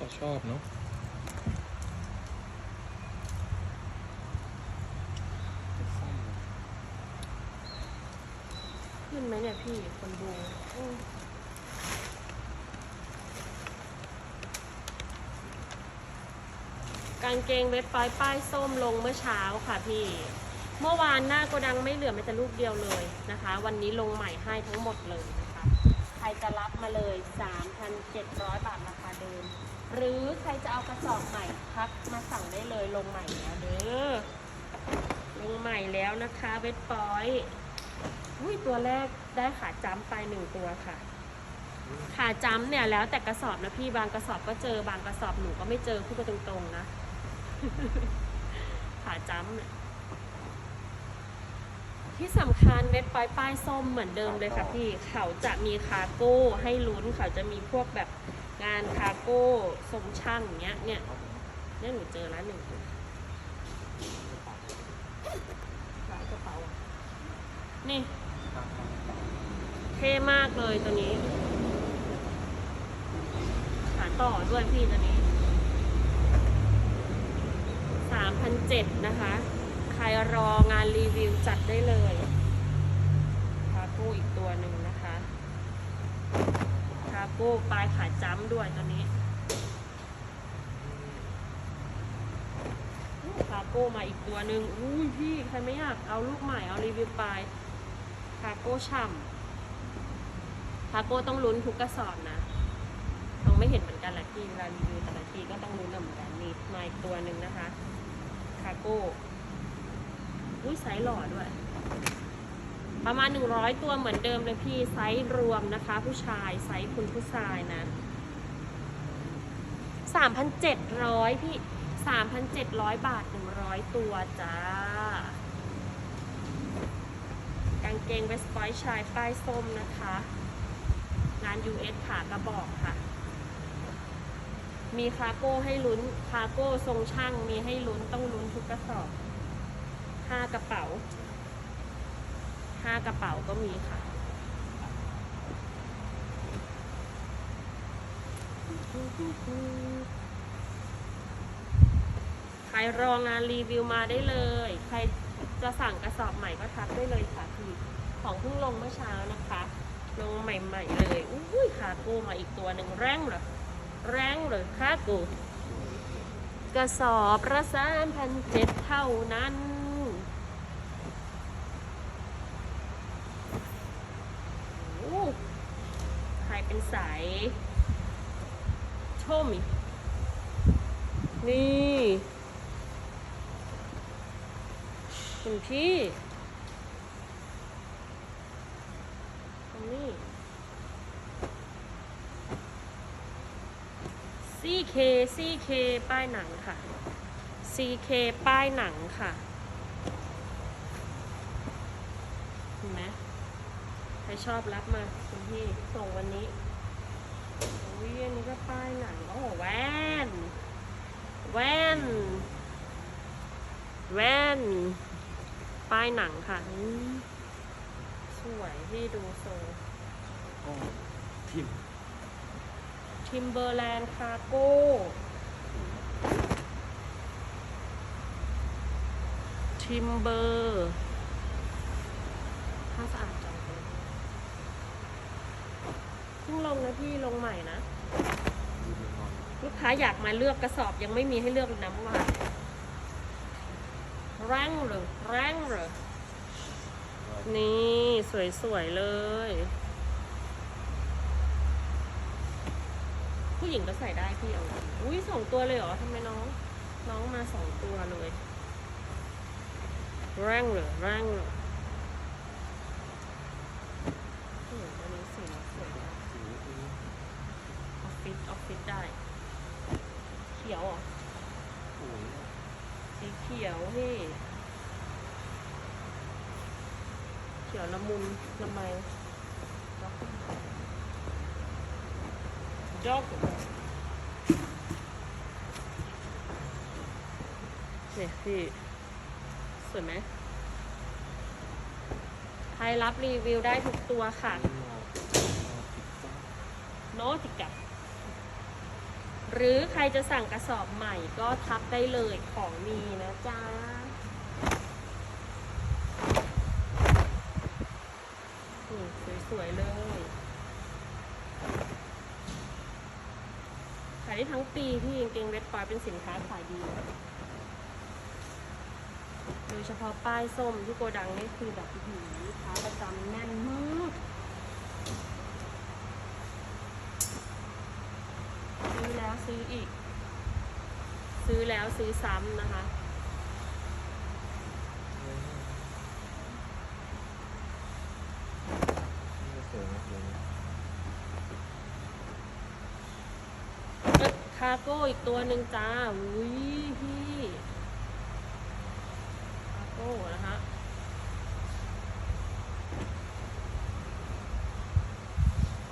เขาชอบเนาะขึ้นไหมเนี่ยพี่ คนดูกางเกงเว็บปลายป้ายส้มลงเมื่อเช้าค่ะพี่ เมื่อวานหน้าโกดังไม่เหลือแม้แต่ลูกเดียวเลยนะคะ วันนี้ลงใหม่ให้ทั้งหมดเลยนะคะ ใครจะรับมาเลย 3,700 บาทราคาเดิม หรือใครจะเอากระสอบใหม่พักมาสั่งได้เลยลงใหม่แล้วเด้อลงใหม่แล้วนะคะเวทปอยอุ้ยตัวแรกได้ขาจ้ำไปหนึ่งตัวค่ะ ขาจ้ำเนี่ยแล้วแต่กระสอบนะพี่บางกระสอบก็เจอบางกระสอบหนูก็ไม่เจอพูดกันตรงๆนะ ขาจ้ำเนี่ย ที่สำคัญเว็บปอยป้ายส้มเหมือนเดิมเลยค่ะพี่เขาจะมีคาร์โก้ให้ลุ้นเขาจะมีพวกแบบงานคาร์โก้ทรงช่างอย่างเงี้ยเนี่ยเนี่ยหนูเจอแล้วหนึ่งตัวขายกระเป๋านี่เท่มากเลยตัวนี้ขาต่อด้วยพี่ตัวนี้สามพันเจ็ดนะคะ รรองานรีวิวจัดได้เลยคาโก้อีกตัวหนึ่งนะคะคาโก้ปลายขาจ้ำด้วยตัวนี้คาโก้มาอีกตัวหนึ่งอุ้ยพี่ใครไม่อยากเอาลูกใหม่เอารีวิวปลายคาโก้ฉ่ำคาโก้ต้องลุ้นทุกกระสอบนะต้องไม่เห็นเหมือนกันแหละที่เวลารีวิวแต่ละทีก็ต้องรู้นเหมือนกันนี่มาอีกตัวหนึ่งนะคะคาโก้ อุ้ยไซส์หล่อด้วย ประมาณ 100 ตัวเหมือนเดิมเลยพี่ไซส์รวมนะคะ ผู้ชายไซส์คุณผู้ชายนะ3,700 พี่ 3,700 บาท 100 ตัวจ้ากางเกงเวสปอยชายป้ายส้มนะคะ งาน US ขากระบอกค่ะ มีคาโก้ให้ลุ้นคาโก้ทรงช่างมีให้ลุ้นต้องลุ้นทุกกระสอบ ห้ากระเป๋าห้ากระเป๋าก็มีค่ะ ใครรองานรีวิวมาได้เลย ใครจะสั่งกระสอบใหม่ก็ทักได้เลยค่ะพี่ของเพิ่งลงเมื่อเช้านะคะ ลงใหม่ๆเลยอุ้ยคาโก้มาอีกตัวหนึ่งแรงเหรอแรงเหรอคาโก้กระสอบละสามพันเจ็ดเท่านั้น โอ้ใคร เป็นสายชมอีกนี่คุณพี่ตรงนี้ CK CK ป้ายหนังค่ะ CK ป้ายหนังค่ะเห็นไหม รชอบรับมาคุณพี่ส่งวันนี้อุ้ยอันนี้ก็ป้ายหนังโอ้โหแว่น แว่น แว่น ป้ายหนังค่ะอืมสวยที่ดูโซก็ทิมทิมเบอร์แลนด์คาโก้ทิมเบอร์ถ้าสะอาดจังเลยเพิ่งลงนะพี่ลงใหม่นะ ลูกค้าอยากมาเลือกกระสอบยังไม่มีให้เลือกเลยนะเมื่อวานแรงเหรือแรงหรือนี่สวยๆเลย ผู้หญิงก็ใส่ได้พี่เอาอุ้ยสองตัวเลยเหรอทำไมน้อง น้องมาสองตัวเลยแรงเหรอแรงหรอโอ้โหอันนี้สีสวยมากออฟฟิศออฟฟิศได้ เขียวเหรอสีเขียวพี่เขียวละมุนละไมจอกเนี่ยพี่สวยไหมใครรับรีวิวได้ทุกตัวค่ะ โนติกะ หรือใครจะสั่งกระสอบใหม่ก็ทักได้เลยของมีนะจ๊ะนี่สวยๆเลย ขายได้ทั้งปีพี่กางเกงเวทปอยเป็นสินค้าขายดี โดยเฉพาะป้ายส้มที่โกดังนี่คือแบบหือลูค้าประจำแน่นมากซื้อ แล้วซื้ออีก ซื้อแล้วซื้อซ้ำนะคะ สวยนะสวยนะคาร์โก้อีกตัวหนึ่งจ้าอุ้ยพี่ คาร์โก้นะคะ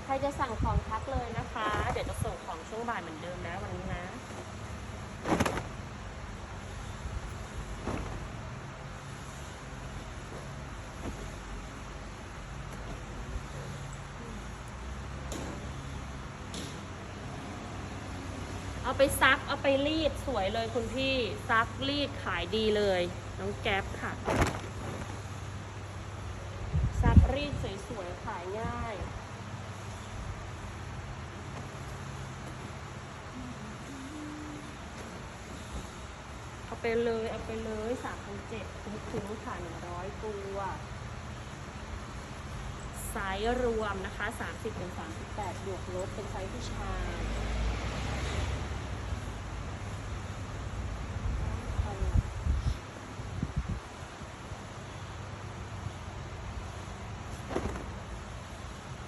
ใคร จะสั่งของทักเลยนะคะ เดี๋ยวจะส่งของช่วงบ่ายเหมือนเดิมนะวันนี้นะ เอาไปซัก เอาไปรีดสวยเลยคุณพี่ ซักรีดขายดีเลย น้องแก๊ปค่ะ ซักรีดสวยๆ ขายง่าย เอา ไปเลยเอาไปเลยสามพันเจ็ดคุ้มๆค่ะหนึ่งร้อยตัวไซส์รวมนะคะ30ถึง38บวกลบเป็นไซส์ผู้ชาย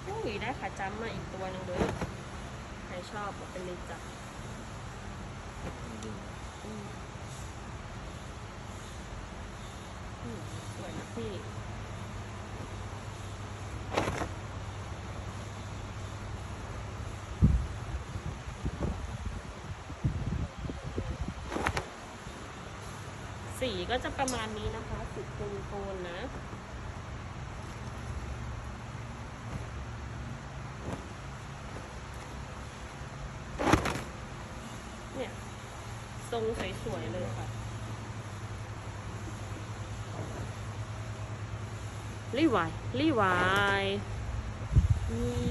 อุ้ยได้ขาจ้ำมาอีกตัวหนึ่งเลยใครชอบเอาไปเลยจ้ะอืมอืมสวยนะพี่ สี ก็จะประมาณนี้นะคะสีโทนๆนะ เนี่ยทรงสวยๆเลยค่ะรีวายรีวายนี่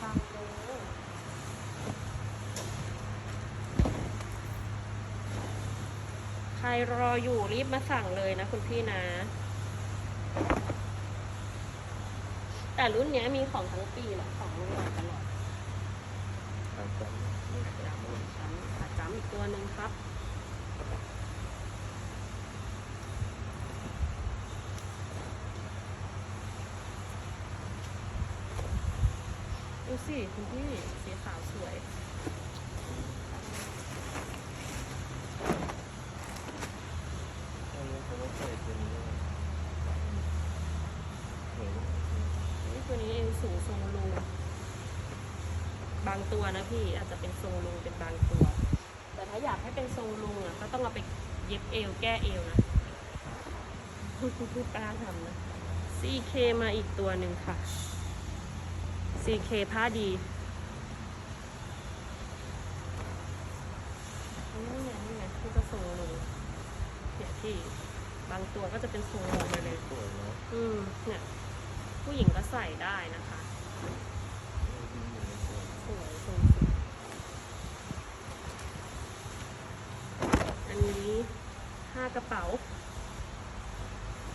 ฟังเลยใค รรออยู่รีบมาสั่งเลยนะคุณพี่นะ แต่รุ่นเนี้ยมีของทั้งปีแหละของรุ่นตลอดตามกันนี่สวยจำอีกชั้นขาจำอีกตัวหนึ่งครับดูสิคุณพี่สีขาวสวย ใช่แล้วเขาก็ใส่ตัวนี้ด้วยสวยนะ นี่ตัวนี้เองสูงทรงลูบางตัวนะพี่อาจจะเป็นทรงลูเป็นบางตัว แต่ถ้าอยากให้เป็นทรงลุงอะก็ต้องเอาไปเย็บเอวแก้เอวนะพูดพูดพูดป้าทำนะ CK มาอีกตัวหนึ่งค่ะ CK ผ้าดีนี่ไงนี่ไงที่ก็ทรงลุงเนี่ยพี่บางตัวก็จะเป็นทรงลุงไปเลยสวยนะอืมเนี่ยผู้หญิงก็ใส่ได้นะคะ สวยสวยอันนี้ห้ากระเป๋า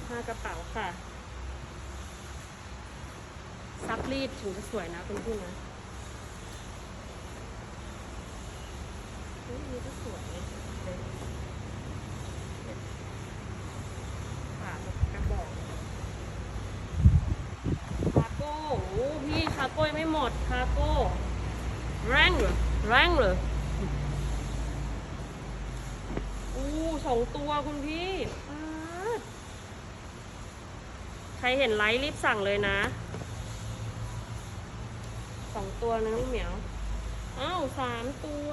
ห้ากระเป๋าค่ะ ซับรีดถึงจะสวยนะคุณพี่นะนี่ก็สวยเลยขากระบอกคาโก้โอ้พี่คาโก้ยังไม่หมดคาโก้แรงเหรอแรงเหรออู้ สองตัวคุณพี่ป๊าดใครเห็นไลฟ์รีบสั่งเลยนะ สองตัวนะน้องเหมียว อ้าวสามตัว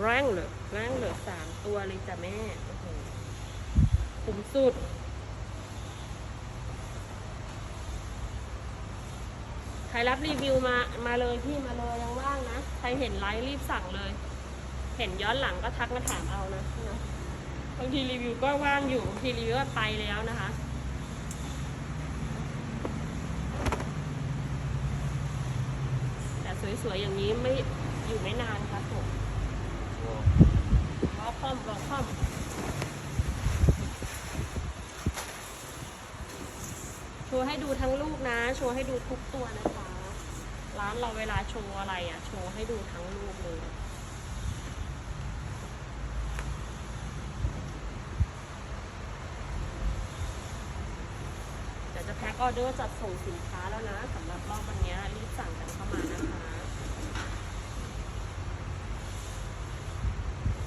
แรงเหรอแรงเหรอสามตัวเลยจ้ะแม่โอ้โหคุ้มสุด ใครรับรีวิวมา มาเลยพี่มาเลยยังว่างนะ ใครเห็นไลฟ์รีบสั่งเลย เห็นย้อนหลังก็ทักมาถามเอานะบางทีรีวิวก็ว่างอยู่บางทีรีวิวก็ไปแล้วนะคะแต่สวยๆอย่างนี้ไม่อยู่ไม่นานครับผมรอคอมรอคอมโชว์ให้ดูทั้งลูกนะ โชว์ให้ดูทุกตัวนะคะ ร้านเราเวลาโชว์อะไรอะ่ะ โชว์ให้ดูทั้งลูกเลย เดี๋ยว จะแพ็คออเดอร์จัดส่งสินค้าแล้วนะสำหรับรอบวันนี้รีบสั่งกันเข้ามานะคะ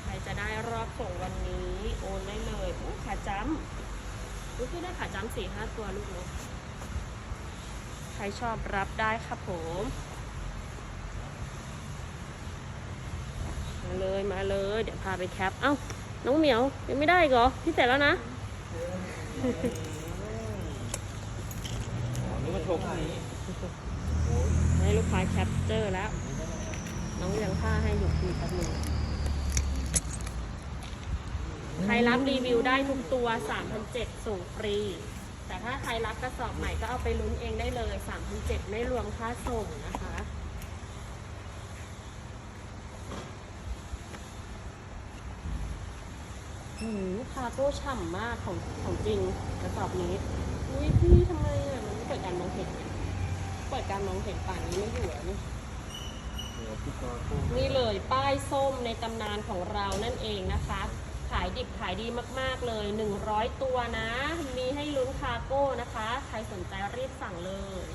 ใครจะได้รอบส่งวันนี้โอนได้เลยโอ้ขาจ้ำลูกที่ได้ขาจ้ำสี่ห้าตัวลูกเนาะใครชอบรับได้ครับผมมาเลยมาเลย เดี๋ยวพาไปแคป เอ้า น้องเหมียว ยังไม่ได้อีกเหรอ พี่เสร็จแล้วนะ ชว์ข้างนี้ให้ลูกค้าแคปเจอร์แล้ว น้องยังผ้าให้อยู่ทีแป๊บนึงใครรับรีวิวได้ทุกตัว3,700ส่งฟรี แต่ถ้าใครรับกระสอบใหม่ก็เอาไปลุ้นเองได้เลย3,700ไม่รวมค่าส่งนะคะหืมคาโก้ฉ่ำมากของของจริงกระสอบนี้ อุ้ยพี่ทำไมอะ เปิดการมองเห็นเนี่ยเปิดการมองเห็นป่านนี้ไม่อยู่แล้วนี่เดี๋ยวพี่กอคู่นี่เลยป้ายส้มในตำนานของเรานั่นเองนะคะ ขายดิบขายดีมากๆเลย 100 ตัวนะ มีให้ลุ้นคาโก้นะคะ ใครสนใจรีบสั่งเลย